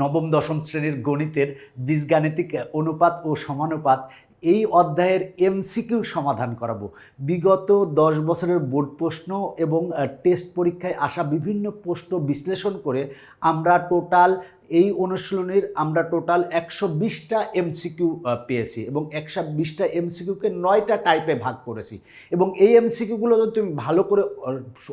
নবম, দশম শ্রেণির গণিতের বীজগাণিতিক অনুপাত ও সমানুপাত এই অধ্যায়ের এমসিকিউ সমাধান করাবো। বিগত দশ বছরের বোর্ড প্রশ্ন এবং টেস্ট পরীক্ষায় আসা বিভিন্ন প্রশ্ন বিশ্লেষণ করে আমরা টোটাল এই অনুশীলনের আমরা টোটাল একশো বিশটা এমসিকিউ পেয়েছি এবং একশো বিশটা এমসিকিউকে নয়টা টাইপে ভাগ করেছি। এবং এই এমসিকিউগুলো যদি তুমি ভালো করে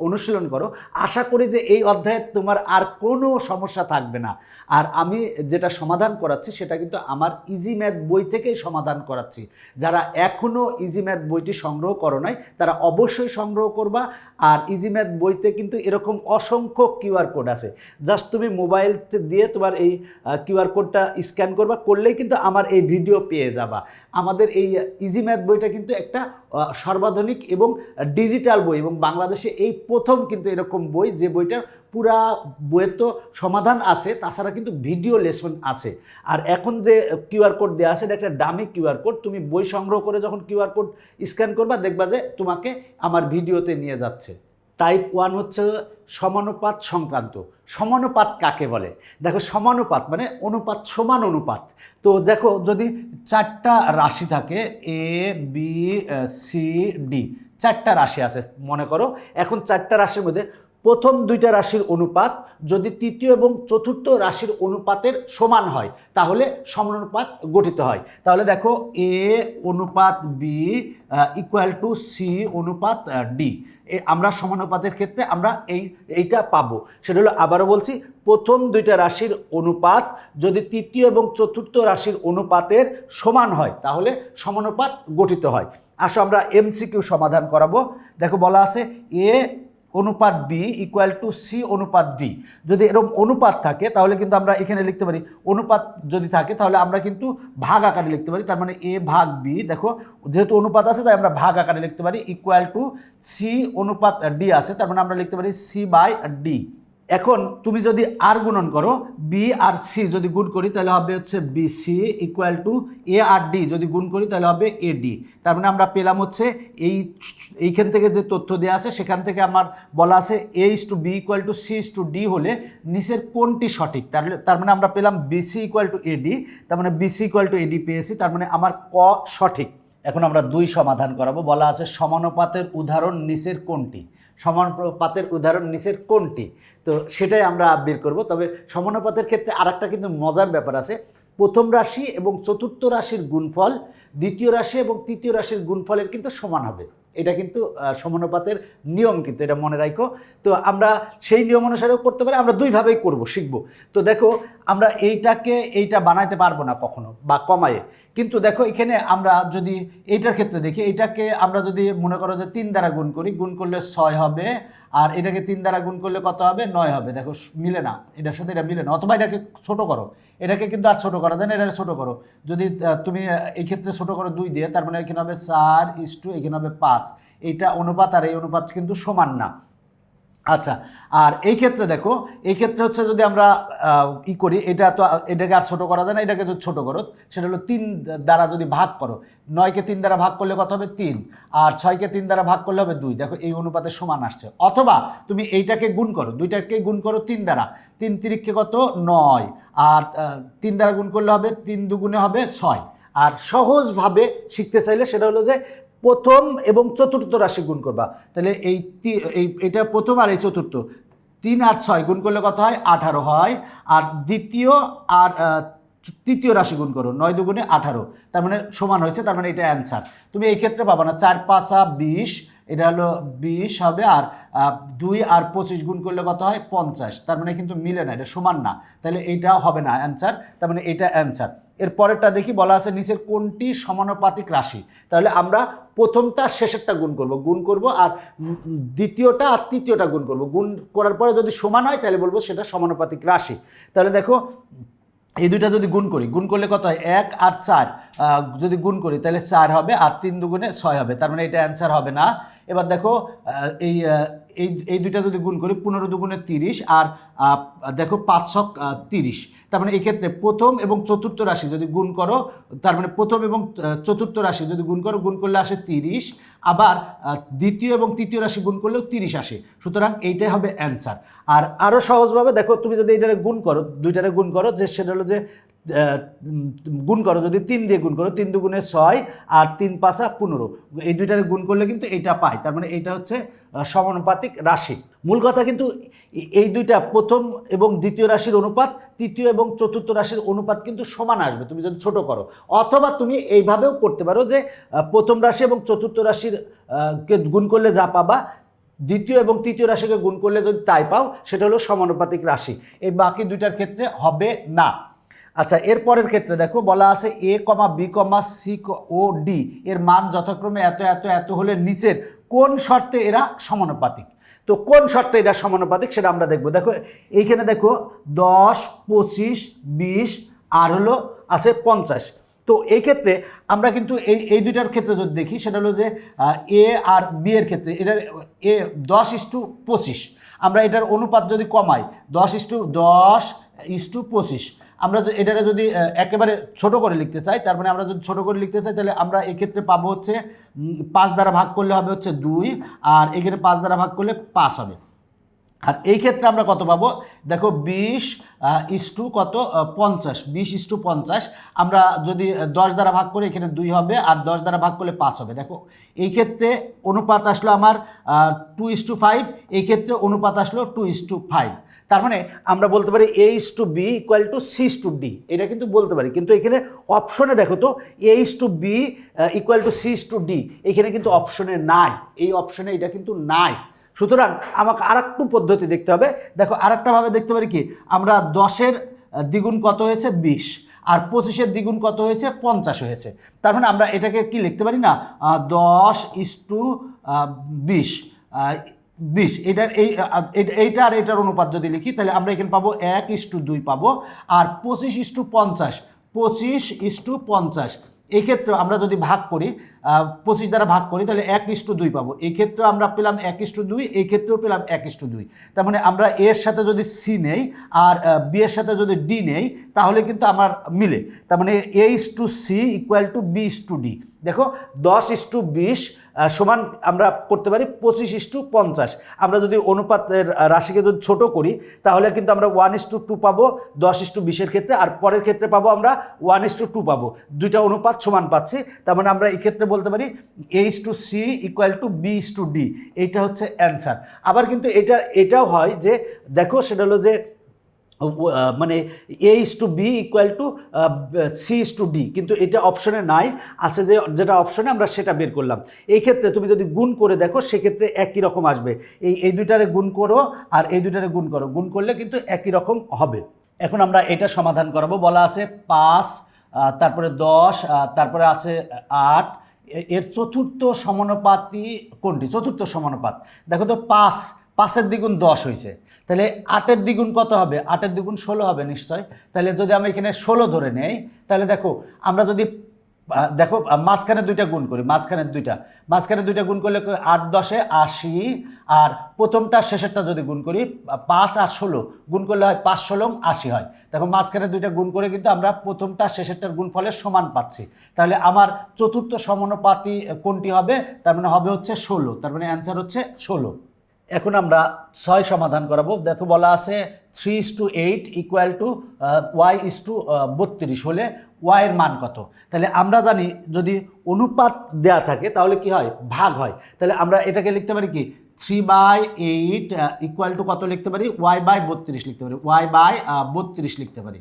অনুশীলন করো, আশা করি যে এই অধ্যায়ে তোমার আর কোনো সমস্যা থাকবে না। আর আমি যেটা সমাধান করাচ্ছি, সেটা কিন্তু আমার ইজি ম্যাথ বই থেকেই সমাধান করাচ্ছি। যারা এখনও ইজি ম্যাথ বইটি সংগ্রহ করো নাই, তারা অবশ্যই সংগ্রহ করবা। আর ইজি ম্যাথ বইতে কিন্তু এরকম অসংখ্য কিউআর কোড আছে। জাস্ট তুমি মোবাইল দিয়ে তোমার এই কিউআর কোডটা স্ক্যান করবা, করলেই কিন্তু আমার এই ভিডিও পেয়ে যাবা। আমাদের এই ইজি ম্যাথ বইটা কিন্তু একটা সর্বাধুনিক এবং ডিজিটাল বই এবং বাংলাদেশে এই প্রথম কিন্তু এরকম বই যে বইটার পুরা বইয়ের তো সমাধান আছে, তাছাড়া কিন্তু ভিডিও লেসন আছে। আর এখন যে কিউআর কোড দেওয়া আছে, এটা একটা দামি কিউআর কোড, তুমি বই সংগ্রহ করে যখন কিউআর কোড স্ক্যান করবা, দেখবা যে তোমাকে আমার ভিডিওতে নিয়ে যাচ্ছে। টাইপ ওয়ান হচ্ছে সমানুপাত সংক্রান্ত। সমানুপাত কাকে বলে? দেখো সমানুপাত মানে অনুপাত সমান অনুপাত। তো দেখো যদি চারটা রাশি থাকে এ বি সি ডি চারটা রাশি আছে, মনে করো। এখন চারটা রাশির মধ্যে প্রথম দুইটা রাশির অনুপাত যদি তৃতীয় এবং চতুর্থ রাশির অনুপাতের সমান হয়, তাহলে সমানুপাত গঠিত হয়। তাহলে দেখো, এ অনুপাত বি ইকুয়াল টু সি অনুপাত ডি আমরা সমানুপাতের ক্ষেত্রে আমরা এই, এইটা পাবো। সেটা হলো আবারও বলছি, প্রথম দুইটা রাশির অনুপাত যদি তৃতীয় এবং চতুর্থ রাশির অনুপাতের সমান হয়, তাহলে সমানুপাত গঠিত হয়। আসো আমরা এমসিকিউ সমাধান করাবো। দেখো বলা আছে, এ অনুপাত বি ইকুয়াল টু সি অনুপাত ডি যদি এরকম অনুপাত থাকে, তাহলে কিন্তু আমরা এখানে লিখতে পারি। অনুপাত যদি থাকে, তাহলে আমরা কিন্তু ভাগ আকারে লিখতে পারি। তার মানে এ ভাগ বি দেখো, যেহেতু অনুপাত আছে, তাই আমরা ভাগ আকারে লিখতে পারি। ইকুয়াল টু সি অনুপাত ডি আছে, তার মানে আমরা লিখতে পারি সি বাই ডি এখন তুমি যদি আর গুণন করো বি আর সি যদি গুণ করি, তাহলে হবে হচ্ছে B C equal to A R D যদি গুণ করি, তাহলে হবে এ ডি তার মানে আমরা পেলাম হচ্ছে এই, এইখান থেকে যে তথ্য দেওয়া আছে, সেখান থেকে আমার বলা আছে A is to B equal to C is to D হলে নিচের কোনটি সঠিক? তাহলে তার মানে আমরা পেলাম বিসি ইকুয়াল টু এডি তার মানে বিসি ইকুয়াল টু এডি পেয়েছি, তার মানে আমার ক সঠিক? এখন আমরা দুই সমাধান করাবো। বলা আছে, সমানুপাতের উদাহরণ নিচের কোনটি? সমানুপাতের উদাহরণ নিচের কোনটি? তো সেটাই আমরা বের করব। তবে সমানুপাতের ক্ষেত্রে আরেকটা কিন্তু মজার ব্যাপার আছে। প্রথম রাশি এবং চতুর্থ রাশির গুণফল, দ্বিতীয় রাশি এবং তৃতীয় রাশির গুণফলের কিন্তু সমান হবে। এটা কিন্তু সমানুপাতের নিয়ম কিন্তু, এটা মনে রাখো তো আমরা সেই নিয়ম অনুসারেও করতে পারি, আমরা দুইভাবেই করব, শিখব। তো দেখো, আমরা এইটাকে, এইটা বানাইতে পারব না কখনো, বা কমায়ে। কিন্তু দেখো, এখানে আমরা যদি এইটার ক্ষেত্রে দেখি, এইটাকে আমরা যদি মনে করো যে তিন দ্বারা গুণ করি, গুণ করলে ছয় হবে আর এটাকে তিন দ্বারা গুণ করলে কত হবে? নয় হবে। দেখো মিলে না। এটার সাথে এটা মিলে না। অথবা এটাকে ছোট করো। এটাকে কিন্তু আর ছোটো করা যায় না এটা ছোটো করো। যদি তুমি এই ক্ষেত্রে ছোট করো দুই দিয়ে, তার মানে এখানে হবে চার ইস টু, এখানে হবে পাঁচ। এইটা অনুপাত আর এই অনুপাত কিন্তু সমান না। আচ্ছা আর এই ক্ষেত্রে দেখো, এই ক্ষেত্রে হচ্ছে যদি আমরা ই করি, এটা তো, এটাকে আর ছোটো করা যায় না, এটাকে যদি ছোটো করো, সেটা হলো তিন দ্বারা যদি ভাগ করো, নয়কে তিন দ্বারা ভাগ করলে কত হবে? তিন, আর ছয়কে তিন দ্বারা ভাগ করলে হবে দুই, দেখো এই অনুপাতে সমান আসছে, অথবা তুমি এইটাকে গুণ করো, দুইটাকে গুণ করো তিন দ্বারা, তিন তিরিখকে কত? নয়, আর তিন দ্বারা গুণ করলে হবে, তিন দুগুণে হবে ছয়, আর সহজভাবে শিখতে চাইলে সেটা হলো যে প্রথম এবং চতুর্থ রাশি গুণ করবা। তাহলে এই এটা প্রথম আর এই চতুর্থ। তিন আর ছয় গুণ করলে কত হয়? আঠারো হয়। আর দ্বিতীয় আর তৃতীয় রাশি গুণ করো। নয় দুগুণে আঠারো। তার মানে সমান হয়েছে, তার মানে এটা অ্যান্সার। তুমি এই ক্ষেত্রে পাবা না। চার, পাঁচা বিশ। এটা হলো বিশ হবে আর দুই আর পঁচিশ গুণ করলে কত হয়? পঞ্চাশ। তার মানে কিন্তু মিলে না, এটা সমান না। তাহলে এইটা হবে না অ্যান্সার তার মানে এটা অ্যান্সার এর পরেরটা দেখি বলা আছে নিচের কোনটি সমানুপাতিক রাশি? তাহলে আমরা প্রথমটা শেষেরটা গুণ করব গুণ করব আর দ্বিতীয়টা আর তৃতীয়টা গুণ করব। গুণ করার পরে যদি সমান হয় তাহলে বলব সেটা সমানুপাতিক রাশি। তাহলে দেখো, এই দুইটা যদি গুণ করি, গুণ করলে কত হয়? এক আর চার। যদি গুণ করি, তাহলে চার হবে আর তিন দুগুণে ছয় হবে। তার মানে এটা অ্যান্সার হবে না। এবার দেখো এই এই এই দুইটা যদি গুণ করি, পনেরো দুগুণে তিরিশ আর দেখো পাঁচশক তিরিশ। তার মানে এক্ষেত্রে প্রথম এবং চতুর্থ রাশি যদি গুণ করো, তার মানে প্রথম এবং চতুর্থ রাশি যদি গুণ করো, গুণ করলে আসে তিরিশ। আবার দ্বিতীয় এবং তৃতীয় রাশি গুণ করলেও তিরিশ আসে। সুতরাং এইটাই হবে অ্যান্সার আর আরও সহজভাবে দেখো, তুমি যদি এইটারে গুণ করো, দুইটারে গুণ করো, যে সেটা হলো যে গুণ করো, যদি তিন দিয়ে গুণ করো, তিন দুগুণে ছয় আর তিন পাঁচা পনেরো। এই দুইটারে গুণ করলে কিন্তু এইটা পাই। তার মানে এইটা হচ্ছে সমানুপাতিক রাশি। মূল কথা কিন্তু এই দুইটা, প্রথম এবং দ্বিতীয় রাশির অনুপাত, তৃতীয় এবং চতুর্থ রাশির অনুপাত কিন্তু সমান আসবে, তুমি যদি ছোট করো। অথবা তুমি এইভাবেও করতে পারো যে প্রথম রাশি এবং চতুর্থ রাশির কে গুণ করলে যা পাবা, দ্বিতীয় এবং তৃতীয় রাশিকে গুণ করলে যদি তাই পাও, সেটা হলো সমানুপাতিক রাশি। এই বাকি দুইটার ক্ষেত্রে হবে না। আচ্ছা এরপরের ক্ষেত্রে দেখো বলা আছে A comma B comma C O D. এর মান যথাক্রমে এত এত এত হলে নিচের কোন শর্তে এরা সমানুপাতিক? তো কোন শর্তে এটা সমানুপাতিক সেটা আমরা দেখব। দেখো, এইখানে দেখো দশ, পঁচিশ, বিশ, আর হলো আছে পঞ্চাশ। তো এই ক্ষেত্রে আমরা কিন্তু এই এই দুইটার ক্ষেত্রে যদি দেখি, সেটা হলো যে এ আর বি এর ক্ষেত্রে এটার, এ দশ ইস টু পঁচিশ। আমরা এটার অনুপাত যদি কমাই, দশ ইস টু দশ ইস টু পঁচিশ। আমরা এটারে যদি একেবারে ছোট করে লিখতে চাই, তার মানে আমরা যদি ছোট করে লিখতে চাই, তাহলে আমরা এক্ষেত্রে পাবো হচ্ছে পাঁচ দ্বারা ভাগ করলে হবে হচ্ছে দুই, আর এখানে পাঁচ দ্বারা ভাগ করলে পাঁচ হবে। আর এই ক্ষেত্রে আমরা কত পাবো? দেখো বিশ ইস টু কত? পঞ্চাশ। বিশ ইস টু পঞ্চাশ। আমরা যদি দশ দ্বারা ভাগ করি, এখানে দুই হবে, আর দশ দ্বারা ভাগ করলে পাঁচ হবে। দেখো, এই ক্ষেত্রে অনুপাত আসলো আমার টু ইস টু ফাইভ এই ক্ষেত্রে অনুপাত আসলো টু ইস টু ফাইভ তার মানে আমরা বলতে পারি A is to B equal to C is to D এটা কিন্তু বলতে পারি। কিন্তু এখানে অপশনে দেখো তো A is to B equal to C is to D এখানে কিন্তু অপশনে নাই। এই অপশনে এটা কিন্তু নাই। সুতরাং আমাকে আর একটু পদ্ধতি দেখতে হবে। দেখো আর ভাবে দেখতে পারি কি? আমরা দশের দ্বিগুণ কত হয়েছে? বিশ। আর পঁচিশের দ্বিগুণ কত হয়েছে? পঞ্চাশ হয়েছে। তার মানে আমরা এটাকে কি লিখতে পারি না? দশ ইস টু বিশ। বিশ এটার এই এইটা আর এটার অনুপাত যদি লিখি, তাহলে আমরা এখানে পাবো এক ইস টু দুই পাবো, আর পঁচিশ ইস টু পঞ্চাশ, পঁচিশ ইস টু পঞ্চাশ। এক্ষেত্রে আমরা যদি ভাগ করি পঁচিশ দ্বারা ভাগ করি তাহলে এক ইস্টু দুই পাবো এই ক্ষেত্রে আমরা পেলাম এক ইস্টু দুই এই ক্ষেত্রেও পেলাম এক ইস্টু দুই তার মানে আমরা এর সাথে যদি সি নেই আর বি এর সাথে যদি ডি নেই তাহলে কিন্তু আমার মিলে তার মানে A is to C equal to B is to D দেখো দশ ইস টু বিশ সমান আমরা করতে পারি পঁচিশ ইস টু পঞ্চাশ আমরা যদি অনুপাতের রাশিকে যদি ছোট করি তাহলে কিন্তু আমরা ওয়ান ইস টু টু পাবো দশ ইস টু বিশের ক্ষেত্রে আর পরের ক্ষেত্রে পাবো আমরা ওয়ান ইস টু টু পাবো দুইটা অনুপাত সমান পাচ্ছি তার মানে আমরা এই ক্ষেত্রে বলতে পারি A is to C equal to B is to D এইটা হচ্ছে অ্যান্সার আবার কিন্তু এটা, এটাও হয় যে, দেখো সেটা হলো যে মানে A is to B equal to C is to D কিন্তু এটা অপশনে নাই, আছে যে, যেটা অপশনে আমরা সেটা বের করলাম। এই ক্ষেত্রে তুমি যদি গুণ করে দেখো, সেক্ষেত্রে একই রকম আসবে। এই এই দুইটারে গুণ করো আর এই দুইটারে গুণ করো। গুণ করলে কিন্তু একই রকম হবে। এখন আমরা এটা সমাধান করাবো। বলা আছে পাঁচ তারপরে দশ তারপরে আছে আট এর চতুর্থ সমানুপাতই কোনটি? চতুর্থ সমানুপাত। দেখো তো পাঁচ, পাঁচের দ্বিগুণ দশ হয়েছে। তাহলে আটের দ্বিগুণ কত হবে? আটের দ্বিগুণ ষোলো হবে নিশ্চয়। তাহলে যদি আমি এখানে ষোলো ধরে নেই, তাহলে দেখো আমরা যদি দেখো মাঝখানে দুইটা গুণ করি, মাঝখানে দুইটা। মাঝখানে দুইটা গুণ করলে আট দশে আশি, আর প্রথমটা শেষেরটা যদি গুণ করি পাঁচ আর ষোলো, গুণ করলে হয় পাঁচ ষোলো আশি হয়। দেখো, মাঝখানে দুইটা গুণ করে কিন্তু আমরা প্রথমটা শেষেরটার গুণ ফলে সমান পাচ্ছি। তাহলে আমার চতুর্থ সমানুপাতি কোনটি হবে? তার মানে হবে হচ্ছে ষোলো, তার মানে অ্যান্সার হচ্ছে ষোলো। এখন আমরা ছয় সমাধান করাবো। দেখো বলা আছে three is to eight equal to Y is to বত্রিশ হলে ওয়াইয়ের মান কত? তাহলে আমরা জানি যদি অনুপাত দেয়া থাকে তাহলে কি হয়? ভাগ হয়। তাহলে আমরা এটাকে লিখতে পারি কি? Three by eight equal to কত লিখতে পারি? ওয়াই বাই বত্রিশ লিখতে পারি। ওয়াই বাই বত্রিশ লিখতে পারি।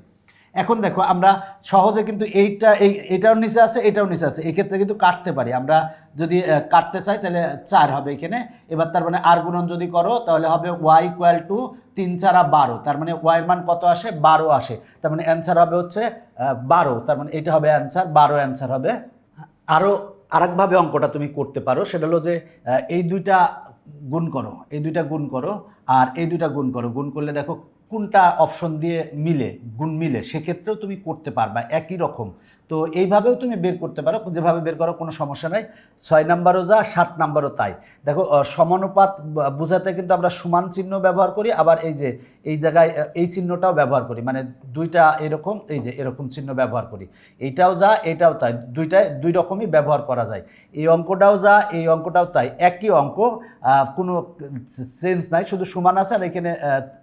এখন দেখো, আমরা সহজে কিন্তু এইটা, এই, এটাও নিচে আছে, এটাও নিচে আছে। এক্ষেত্রে কিন্তু কাটতে পারি। আমরা যদি কাটতে চাই, তাহলে চার হবে এখানে। এবার তার মানে আর গুণন যদি করো, তাহলে হবে ওয়াই ইকুয়াল টু তিন চারা বারো। তার মানে ওয়াইয়ের মান কত আসে? বারো আসে। তার মানে অ্যান্সার হবে হচ্ছে বারো। তার মানে এটা হবে অ্যান্সার বারো অ্যান্সার হবে। আরও আরেকভাবে অঙ্কটা তুমি করতে পারো, সেটা হলো যে এই দুইটা গুণ করো, এই দুইটা গুণ করো, আর এই দুইটা গুণ করো। গুণ করলে দেখো কোনটা অপশন দিয়ে মিলে গুণ মিলে সেক্ষেত্রেও তুমি করতে পারবা একই রকম। তো এইভাবেও তুমি বের করতে পারো, যেভাবে বের করো কোনো সমস্যা নাই। ছয় নাম্বারও যা, সাত নাম্বারও তাই। দেখো সমানুপাত বোঝাতে কিন্তু আমরা সমান চিহ্ন ব্যবহার করি, আবার এই যে, এই জায়গায় এই চিহ্নটাও ব্যবহার করি। মানে দুইটা এরকম, এই যে, এরকম চিহ্ন ব্যবহার করি। এইটাও যা, এটাও তাই। দুইটাই, দুই রকমই ব্যবহার করা যায়। এই অঙ্কটাও যা, এই অঙ্কটাও তাই। একই অঙ্ক কোনো চেঞ্জ নাই, শুধু সমান আছে আর এখানে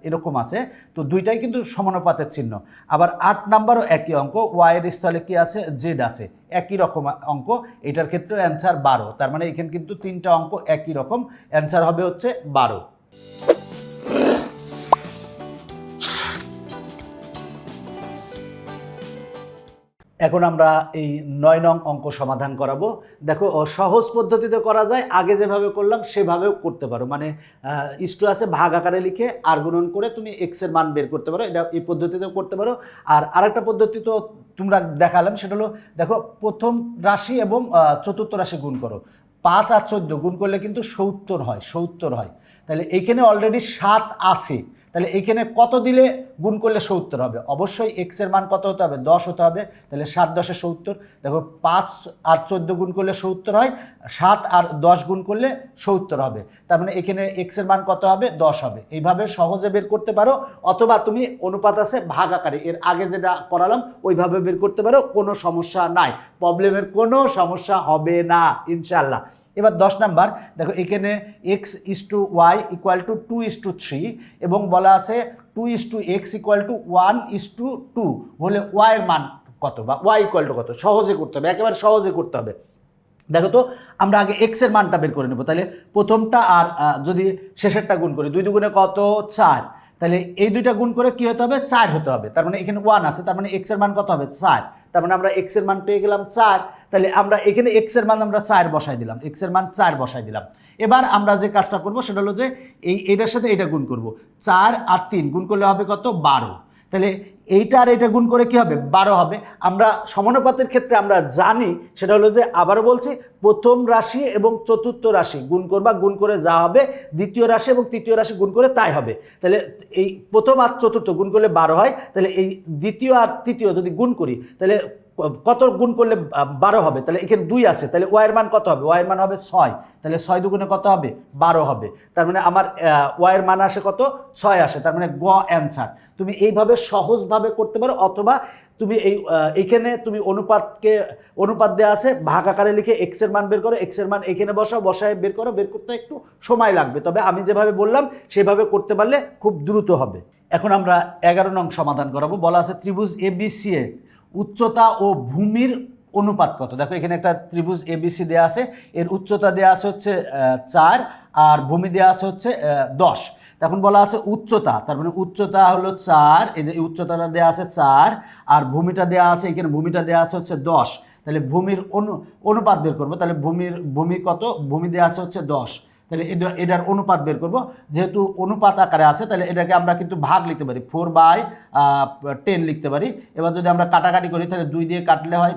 এরকম আছে। তো দুইটাই কিন্তু সমানুপাতের চিহ্ন। আবার আট নাম্বারও একই অঙ্ক। ওয়াইয়ের স্থলে কী আছে? জেড আছে, একই রকম অঙ্ক। এটার ক্ষেত্রে অ্যান্সার বারো, তার মানে এখানে কিন্তু তিনটা অঙ্ক একই রকম। অ্যান্সার হবে হচ্ছে বারো। এখন আমরা এই নয় নং অঙ্ক সমাধান করাবো। দেখো সহজ পদ্ধতিতে করা যায়, আগে যেভাবে করলাম সেভাবেও করতে পারো। মানে ইস্টু আছে, ভাগ আকারে লিখে আর গুণন করে তুমি এক্সের মান বের করতে পারো। এটা এই পদ্ধতিতেও করতে পারো। আর আরেকটা পদ্ধতি তো তোমরা দেখালাম, সেটা হলো, দেখো, প্রথম রাশি এবং চতুর্থ রাশি গুণ করো। পাঁচ আর চোদ্দ গুণ করলে কিন্তু সত্তর হয় সত্তর হয়। তাহলে এইখানে অলরেডি সাত আছে। তাহলে এইখানে কত দিলে গুণ করলে সত্তর হবে? অবশ্যই এক্সের মান কত হতে হবে? দশ হতে হবে। তাহলে সাত দশে সত্তর। দেখো পাঁচ আর চোদ্দ গুণ করলে সত্তর হয়। সাত আর দশ গুণ করলে সত্তর হবে। তার মানে এখানে এক্সের মান কত হবে? দশ হবে। এইভাবে সহজে বের করতে পারো। অথবা তুমি অনুপাত আছে ভাগ আকারে এর আগে যেটা করালাম, ওইভাবে বের করতে পারো। কোনো সমস্যা নাই। প্রবলেমের কোনো সমস্যা হবে না ইনশাল্লাহ এবার দশ নাম্বার, দেখো এখানে X is to Y equal to two is to three এবং বলা আছে two is to X equal to one is to two হলে ওয়াইয়ের মান কত বা ওয়াই ইকুয়াল টু কত? সহজে করতে হবে, একেবারে সহজে করতে হবে। দেখো তো, আমরা আগে এক্সের মানটা বের করে নেব, তাহলে প্রথমটা আর যদি শেষেরটা গুণ করি, দুই দুগুণে কত? চার। তাহলে এই দুইটা গুণ করে কি হতে হবে? চার হতে হবে। তার মানে এখানে ওয়ান আছে, তার মানে এক্সের মান কত হবে? চার। তার মানে আমরা এক্সের মান পেয়ে গেলাম চার। তাহলে আমরা এখানে এক্সের মান আমরা চার বসাই দিলাম। এক্সের মান চার বসাই দিলাম। এবার আমরা যে কাজটা করব সেটা হলো যে এই এটার সাথে এটা গুণ করব। চার আর তিন গুণ করলে হবে কত? বারো। তাহলে এইটা আর এটা গুণ করে কি হবে? বারো হবে। আমরা সমানুপাতের ক্ষেত্রে আমরা জানি, সেটা হলো যে আবারও বলছি, প্রথম রাশি এবং চতুর্থ রাশি গুণ করবা, গুণ করে যা হবে, দ্বিতীয় রাশি এবং তৃতীয় রাশি গুণ করে তাই হবে। তাহলে এই প্রথম আর চতুর্থ গুণ করলে বারো হয়, তাহলে এই দ্বিতীয় আর তৃতীয় যদি গুণ করি, তাহলে কত গুণ করলে বারো হবে? তাহলে এখানে দুই আছে। তাহলে ওয়াইয়ের মান কত হবে? ওয়াইয়ের মান হবে ছয়। তাহলে ছয় দুগুণে কত হবে? বারো হবে। তার মানে আমার ওয়াইয়ের মান আসে কত? ছয় আসে। তার মানে গ অ্যান্সার তুমি এইভাবে সহজভাবে করতে পারো, অথবা তুমি এই এইখানে তুমি অনুপাতকে, অনুপাত দেওয়া আছে, ভাগ আকারে লিখে এক্সের মান বের করো এক্সের মান এখানে বসাও, বসায় বের করো, বের করতে একটু সময় লাগবে। তবে আমি যেভাবে বললাম, সেভাবে করতে পারলে খুব দ্রুত হবে। এখন আমরা এগারো নং সমাধান করাবো। বলা আছে ত্রিভুজ এ বি সি এ উচ্চতা ও ভূমির অনুপাত কত? দেখো, এখানে একটা ত্রিভুজ এবিসি দেওয়া আছে। এর উচ্চতা দেওয়া আছে হচ্ছে চার, আর ভূমি দেওয়া আছে হচ্ছে দশ। তখন বলা আছে উচ্চতা, তার মানে উচ্চতা হলো চার, এই যে উচ্চতাটা দেওয়া আছে চার, আর ভূমিটা দেওয়া আছে, এখানে ভূমিটা দেওয়া আছে হচ্ছে দশ। তাহলে ভূমির অনু, অনুপাত বের করব। তাহলে ভূমির, ভূমি কত? ভূমি দেওয়া আছে হচ্ছে দশ। তাহলে এটা- এটার অনুপাত বের করব। যেহেতু অনুপাত আকারে আছে, তাহলে এটাকে আমরা কিন্তু ভাগ লিখতে পারি। ফোর বাই টেন লিখতে পারি। এবার যদি আমরা কাটাকাটি করি, তাহলে দুই দিয়ে কাটলে হয়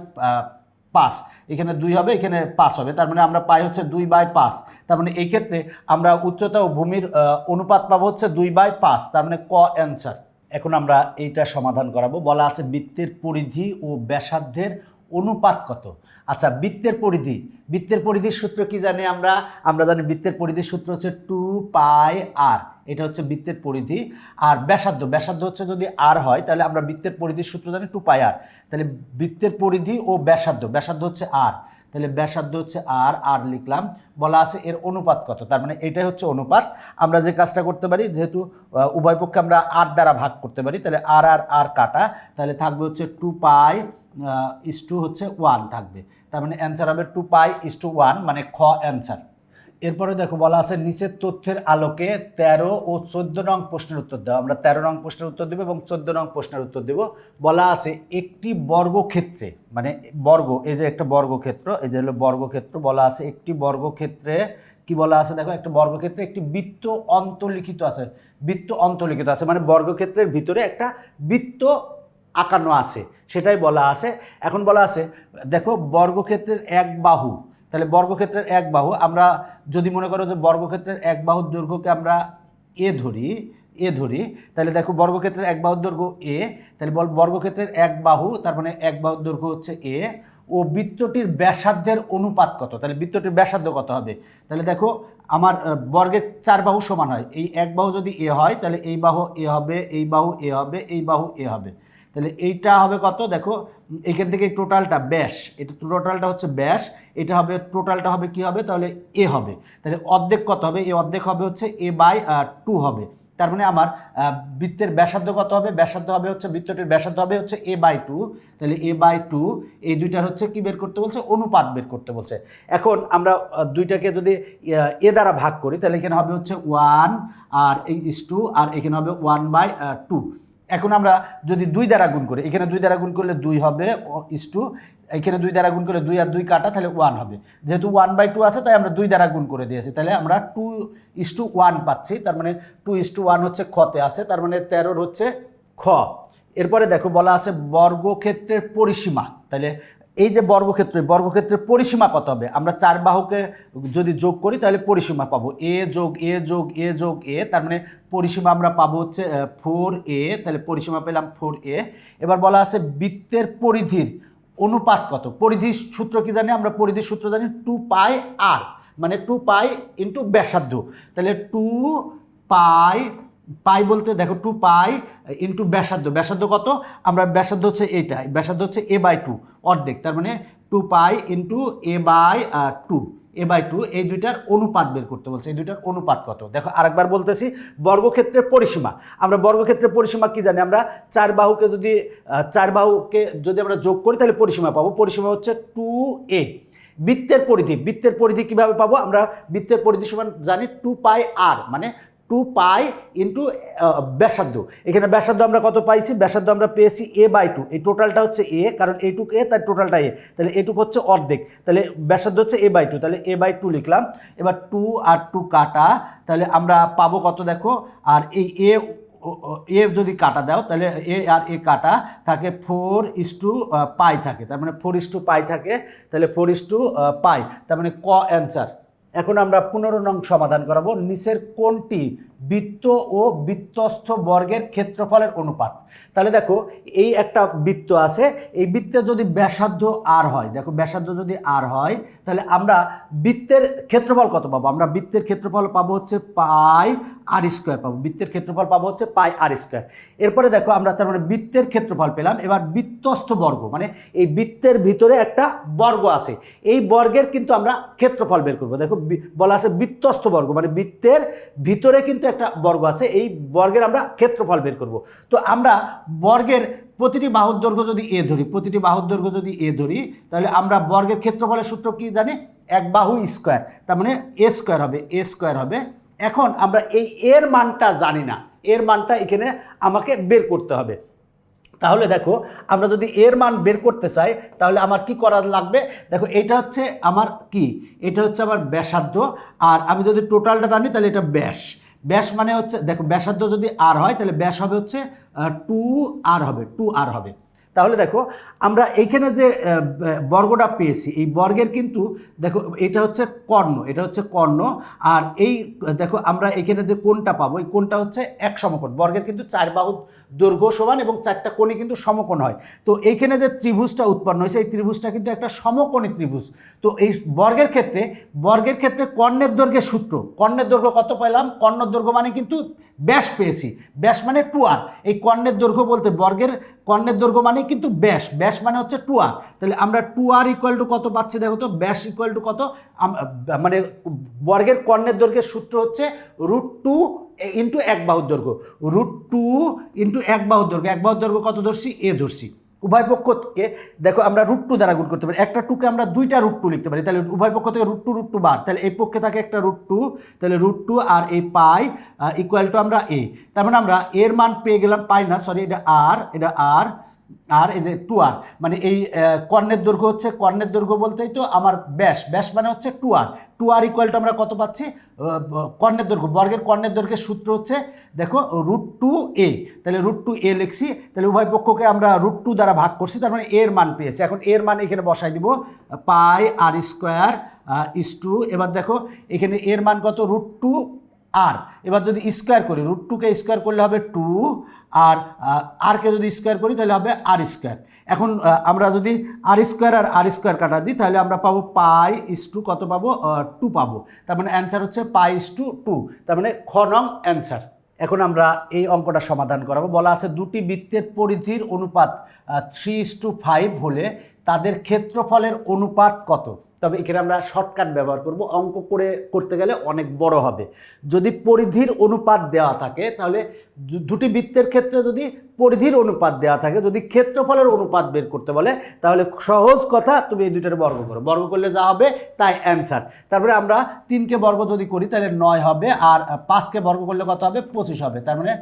পাঁচ। এখানে দুই হবে, এখানে পাঁচ হবে। তার মানে আমরা পাই হচ্ছে দুই বাই পাঁচ। তার মানে এই ক্ষেত্রে আমরা উচ্চতা ও ভূমির অনুপাত পাবো হচ্ছে দুই বাই পাঁচ। তার মানে ক অ্যান্সার এখন আমরা এইটা সমাধান করাবো। বলা আছে বৃত্তের পরিধি ও ব্যাসার্ধের অনুপাত কত? আচ্ছা বৃত্তের পরিধি। বৃত্তের পরিধির সূত্র কি জানি আমরা? আমরা জানি বৃত্তের পরিধির সূত্র হচ্ছে টু পাই আর। এটা হচ্ছে বৃত্তের পরিধি। আর ব্যাসার্ধ ব্যাসার্ধ হচ্ছে যদি আর হয়, তাহলে আমরা বৃত্তের পরিধির সূত্র জানি টু পাই আর। তাহলে বৃত্তের পরিধি ও ব্যাসার্ধ ব্যাসার্ধ হচ্ছে আর। তাহলে ব্যাসার্ধ হচ্ছে আর আর লিখলাম। বলা আছে এর অনুপাত কত? তার মানে এটাই হচ্ছে অনুপাত। আমরা যে কাজটা করতে পারি, যেহেতু উভয় পক্ষে আমরা আর দ্বারা ভাগ করতে পারি, তাহলে আর আর আর কাটা, তাহলে থাকবে হচ্ছে টু পাই ইস টু হচ্ছে ওয়ান থাকবে। তার মানে অ্যান্সার হবে two pi is to one মানে খ অ্যান্সার এরপরে দেখো বলা আছে, নিচের তথ্যের আলোকে তেরো ও চোদ্দ নং প্রশ্নের উত্তর দাও। আমরা তেরো নং প্রশ্নের উত্তর দেবো এবং চোদ্দ নং প্রশ্নের উত্তর দেব। বলা আছে, একটি বর্গক্ষেত্রে মানে বর্গ, এই যে একটা বর্গক্ষেত্র, এই যে হলো বর্গক্ষেত্র, বলা আছে একটি বর্গক্ষেত্রে, কি বলা আছে দেখো, একটা বর্গক্ষেত্রে একটি বৃত্ত অন্তর্লিখিত আছে। বৃত্ত অন্তর্লিখিত আছে মানে বর্গক্ষেত্রের ভিতরে একটা বৃত্ত আঁকানো আছে, সেটাই বলা আছে। এখন বলা আছে, দেখো বর্গক্ষেত্রের এক বাহু তাহলে বর্গক্ষেত্রের এক বাহু, আমরা যদি মনে করো যে বর্গক্ষেত্রের এক বাহুর দৈর্ঘ্যকে আমরা এ ধরি এ ধরি, তাহলে দেখো বর্গক্ষেত্রের এক বাহুর দৈর্ঘ্য এ, তাহলে বল বর্গক্ষেত্রের এক বাহু, তার মানে এক বাহুর দৈর্ঘ্য হচ্ছে এ, ও বৃত্তটির ব্যাসার্ধের অনুপাত কত? তাহলে বৃত্তটির ব্যাসার্ধ কত হবে? তাহলে দেখো আমার বর্গের চার বাহু সমান হয়, এই এক বাহু যদি এ হয়, তাহলে এই বাহু এ হবে, এই বাহু এ হবে, এই বাহু এ হবে। তাহলে এইটা হবে কত? দেখো এখান থেকে টোটালটা ব্যাস। এটা টোটালটা হচ্ছে ব্যাস। এটা হবে, টোটালটা হবে কি হবে? তাহলে এ হবে। তাহলে অর্ধেক কত হবে? এ অর্ধেক হবে হচ্ছে এ বাই টু হবে। তার মানে আমার বৃত্তের ব্যাসার্ধ কত হবে? ব্যাসার্ধ হবে হচ্ছে, বৃত্তটির ব্যাসার্ধ হবে হচ্ছে এ বাই টু। তাহলে এ বাই টু, এই দুইটার হচ্ছে কি বের করতে বলছে? অনুপাত বের করতে বলছে। এখন আমরা দুইটাকে যদি এ দ্বারা ভাগ করি, তাহলে এখানে হবে হচ্ছে ওয়ান, আর এই ইস টু আর এখানে হবে ওয়ান বাই টু। এখন আমরা যদি দুই দ্বারা গুণ করি, এখানে দুই দ্বারা গুণ করলে দুই হবে ইস টু এখানে দুই দ্বারা গুণ করলে দুই আর দুই কাটা, তাহলে ওয়ান হবে। যেহেতু ওয়ান বাই টু আছে, তাই আমরা দুই দ্বারা গুণ করে দিয়েছি। তাহলে আমরা টু ইস টু ওয়ান পাচ্ছি, তার মানে টু ইস টু ওয়ান হচ্ছে খতে আছে, তার মানে তেরোর হচ্ছে খ। এরপরে দেখো বলা আছে বর্গক্ষেত্রের পরিসীমা, তাহলে এই যে বর্গক্ষেত্র বর্গক্ষেত্রের পরিসীমা কত হবে? আমরা চার বাহুকে যদি যোগ করি, তাহলে পরিসীমা পাবো। এ যোগ এ যোগ এ যোগ, এ, তার মানে পরিসীমা আমরা পাবো হচ্ছে ফোর এ, তাহলে পরিসীমা পেলাম ফোর এ। এবার বলা আছে বৃত্তের পরিধির অনুপাত কত? পরিধির সূত্র কি জানি? আমরা পরিধির সূত্র জানি টু পাই আর মানে টু পাই ইন্টু ব্যাসার্ধ। তাহলে টু পাই পাই বলতে দেখো টু পাই ইন্টু ব্যাসার্ধ। ব্যাসার্ধ কত? আমরা ব্যাসার্ধ হচ্ছে এইটাই ব্যাসার্ধ হচ্ছে এ বাই টু অর্ধেক। তার মানে two pi into A by two A by two এই দুইটার অনুপাত বের করতে বলছে। এই দুইটার অনুপাত কত? দেখো আরেকবার বলতেছি বর্গক্ষেত্রের পরিসীমা। আমরা বর্গক্ষেত্রের পরিসীমা কি জানি? আমরা চার বাহুকে যদি চার বাহুকে যদি আমরা যোগ করি, তাহলে পরিসীমা পাবো। পরিসীমা হচ্ছে টু এ বৃত্তের পরিধি। বৃত্তের পরিধি কীভাবে পাবো? আমরা বৃত্তের পরিধি সমান জানি টু পাই আর মানে টু পাই ইন্টু ব্যাসার্ধ। এখানে ব্যাসার্ধ আমরা কত পাইছি? ব্যাসার্ধ আমরা পেয়েছি এ বাই টু এই টোটালটা হচ্ছে এ কারণ এইটুক এ তার টোটালটা এ তাহলে এটুক হচ্ছে অর্ধেক। তাহলে ব্যাসার্ধ হচ্ছে এ বাই টু তাহলে এ বাই টু লিখলাম। এবার টু আর টু কাটা। তাহলে আমরা পাবো কত দেখো? আর এই এ এ যদি কাটা দাও, তাহলে এ আর এ কাটা থাকে ফোর ইস টু পাই থাকে। তার মানে ফোর ইস টু পাই থাকে। তাহলে ফোর ইস টু পাই তার মানে ক অ্যান্সার এখন আমরা পনেরো নং সমাধান করাবো। নিচের কোনটি বৃত্ত ও বৃত্তস্থ বর্গের ক্ষেত্রফলের অনুপাত। তাহলে দেখো, এই একটা বৃত্ত আছে, এই বৃত্তের যদি ব্যাসার্ধ আর হয়, দেখো ব্যাসার্ধ যদি আর হয়, তাহলে আমরা বৃত্তের ক্ষেত্রফল কত পাবো? আমরা বৃত্তের ক্ষেত্রফল পাবো হচ্ছে পাই আর স্কোয়ার পাবো। বৃত্তের ক্ষেত্রফল পাবো হচ্ছে পাই আর স্কোয়ার এরপরে দেখো, আমরা তার মানে বৃত্তের ক্ষেত্রফল পেলাম, এবার বৃত্তস্থ বর্গ মানে এই বৃত্তের ভিতরে একটা বর্গ আছে। এই বর্গের কিন্তু আমরা ক্ষেত্রফল বের করব। দেখো বলা আছে বৃত্তস্থ বর্গ মানে বৃত্তের ভিতরে কিন্তু একটা বর্গ আছে, এই বর্গের আমরা ক্ষেত্রফল বের করব। তো আমরা বর্গের প্রতিটি বাহুর দৈর্ঘ্য যদি এ ধরি, প্রতিটি বাহুর দৈর্ঘ্য যদি এ ধরি, তাহলে আমরা বর্গের ক্ষেত্রফলের সূত্র কি জানি? এক বাহু স্কোয়ার, তার মানে এ স্কোয়ার হবে এ স্কোয়ার হবে। এখন আমরা এই এর মানটা জানি না এর মানটা এখানে আমাকে বের করতে হবে। তাহলে দেখো, আমরা যদি এর মান বের করতে চাই, তাহলে আমার কি করা লাগবে? দেখো, এটা হচ্ছে আমার কি? এটা হচ্ছে আমার ব্যাসার্ধ, আর আমি যদি টোটালটা টানি, তাহলে এটা ব্যাস। ব্যাস মানে হচ্ছে, দেখো ব্যাসার্ধ যদি আর হয়, তাহলে ব্যাস হবে হচ্ছে টু আর হবে টু আর হবে। তাহলে দেখো, আমরা এইখানে যে বর্গটা পেয়েছি, এই বর্গের কিন্তু, দেখো, এটা হচ্ছে কর্ণ, এটা হচ্ছে কর্ণ, আর এই, দেখো, আমরা এখানে যে কোণটা পাবো, এই কোণটা হচ্ছে এক সমকোণ, বর্গের কিন্তু চার বাহু দৈর্ঘ্য সমান এবং চারটা কোণে কিন্তু সমকোণ হয়। তো এইখানে যে ত্রিভুজটা উৎপন্ন হয়েছে, এই ত্রিভুজটা কিন্তু একটা সমকোণী ত্রিভুজ। তো এই বর্গের ক্ষেত্রে বর্গের ক্ষেত্রে কর্ণের দৈর্ঘ্যের সূত্র, কর্ণের দৈর্ঘ্য কত পেলাম কর্ণের দৈর্ঘ্য মানে কিন্তু ব্যাস পেয়েছি। ব্যাস মানে টুয়ার। এই কর্ণের দৈর্ঘ্য বলতে বর্গের, কর্ণের দৈর্ঘ্য মানে কিন্তু ব্যাস। ব্যাস মানে হচ্ছে টুয়ার। তাহলে আমরা টুয়ার ইকুয়াল টু কত পাচ্ছি দেখো তো? ব্যাস ইকুয়াল টু কত? মানে বর্গের, কর্ণের দৈর্ঘ্যের সূত্র হচ্ছে রুট টু ইন্টু এক বাহুর দৈর্ঘ্য। রুট টু ইন্টু এক বাহুর দৈর্ঘ্য। এক বাহুর দৈর্ঘ্য কত ধরছি? এ ধরছি। উভয় পক্ষকে, দেখো আমরা রুট টু দ্বারা গুণ করতে পারি। একটা টুকে আমরা দুইটা রুট টু লিখতে পারি। তাহলে উভয় পক্ষ থেকে রুট টু রুট টু বার তাহলে এই পক্ষে থাকে একটা রুট টু তাহলে রুট টু আর এই পাই ইকুয়াল টু আমরা এ তার মানে আমরা এর মান পেয়ে গেলাম পাই না সরি এটা আর এটা আর আর এই যে টু আর মানে এই কর্ণের দৈর্ঘ্য হচ্ছে, কর্ণের দৈর্ঘ্য বলতেই তো আমার ব্যাস ব্যাস মানে হচ্ছে two R two R equal to আমরা কত পাচ্ছি? কর্ণের দৈর্ঘ্য, বর্গের কর্ণের দৈর্ঘ্যের সূত্র হচ্ছে, দেখো রুট টু এ তাহলে রুট টু এ লিখছি, তাহলে উভয় পক্ষকে আমরা রুট টু দ্বারা ভাগ করছি, তার মানে এর মান পেয়েছি। এখন এর মান এখানে বসাই দিব, পাই আর স্কোয়ার ইস টু এবার দেখো, এখানে এর মান কত? Root two R. এবার যদি স্কোয়ার করি রুট টুকে স্কোয়ার করলে হবে টু আর আরকে যদি স্কোয়ার করি তাহলে হবে আর স্কোয়ার এখন আমরা যদি আর স্কোয়ার আর আর স্কোয়ার কাটা দিই, তাহলে আমরা পাবো পাই ইস টু কত পাবো? টু পাবো। তার মানে অ্যান্সার হচ্ছে পাই ইস টু টু তার মানে খ নং অ্যান্সার এখন আমরা এই অঙ্কটা সমাধান করাবো। বলা আছে দুটি বৃত্তের পরিধির অনুপাত থ্রি ইস টু ফাইভ হলে তাদের ক্ষেত্রফলের অনুপাত কত? তবে এখানে আমরা শর্টকাট ব্যবহার করব। অঙ্ক করে করতে গেলে অনেক বড় হবে। যদি পরিধির অনুপাত দেওয়া থাকে, তাহলে দুটি বৃত্তের ক্ষেত্রে যদি পরিধির অনুপাত দেওয়া থাকে, যদি ক্ষেত্রফলের অনুপাত বের করতে বলে, তাহলে সহজ কথা তুমি এই দুটার বর্গ করো। বর্গ করলে যা হবে, তাই অ্যান্সার তারপরে আমরা তিনকে বর্গ যদি করি, তাহলে নয় হবে, আর পাঁচকে বর্গ করলে কত হবে? পঁচিশ হবে। তার মানে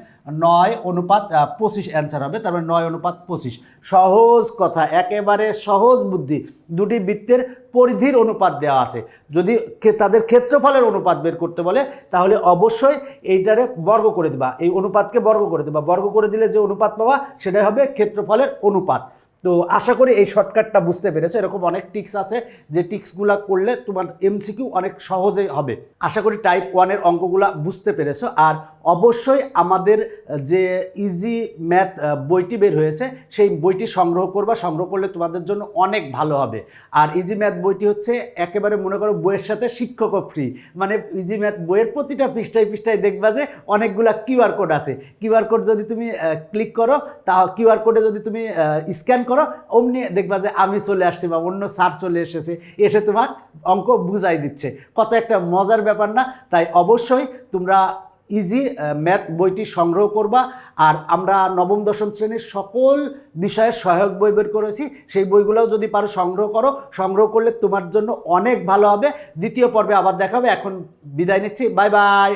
নয় অনুপাত পঁচিশ অ্যান্সার হবে। তার মানে নয় অনুপাত পঁচিশ। সহজ কথা, একেবারে সহজ বুদ্ধি। দুটি বৃত্তের পরিধির অনুপাত দেওয়া আছে। যদি তাদের ক্ষেত্রফলের অনুপাত বের করতে বলে, তাহলে অবশ্যই এইটারে বর্গ করে দেবা। এই অনুপাতকে বর্গ করে দেবা। বর্গ করে দিলে যে অনুপাত পাওয়া সেটাই হবে ক্ষেত্রফলের অনুপাত। তো আশা করি এই শর্টকাটটা বুঝতে পেরেছ। এরকম অনেক টিক্স আছে যে টিক্সগুলো করলে তোমার এমসিকিউ অনেক সহজে হবে। আশা করি টাইপ ওয়ানের অঙ্কগুলো বুঝতে পেরেছ। আর অবশ্যই আমাদের যে ইজি ম্যাথ বইটি বের হয়েছে, সেই বইটি সংগ্রহ করবা। সংগ্রহ করলে তোমাদের জন্য অনেক ভালো হবে। আর ইজি ম্যাথ বইটি হচ্ছে একেবারে মনে করো বইয়ের সাথে শিক্ষকও ফ্রি মানে ইজি ম্যাথ বইয়ের প্রতিটা পৃষ্ঠায় পৃষ্ঠায় দেখবা যে অনেকগুলা কিউআর কোড আছে। কিউআর কোড যদি তুমি ক্লিক করো তা কিউআর কোডে যদি তুমি স্ক্যান করো, অমনি দেখবা যে আমি চলে আসছি বা অন্য স্যার চলে এসেছে, এসে তোমার অঙ্ক বুঝাই দিচ্ছে। কত একটা মজার ব্যাপার না? তাই অবশ্যই তোমরা ইজি ম্যাথ বইটি সংগ্রহ করবা। আর আমরা নবম, দশম শ্রেণির সকল বিষয়ের সহায়ক বই বের করেছি। সেই বইগুলোও যদি পারো সংগ্রহ করো। সংগ্রহ করলে তোমার জন্য অনেক ভালো হবে। দ্বিতীয় পর্বে আবার দেখাবে এখন বিদায় নিচ্ছি। Bye bye!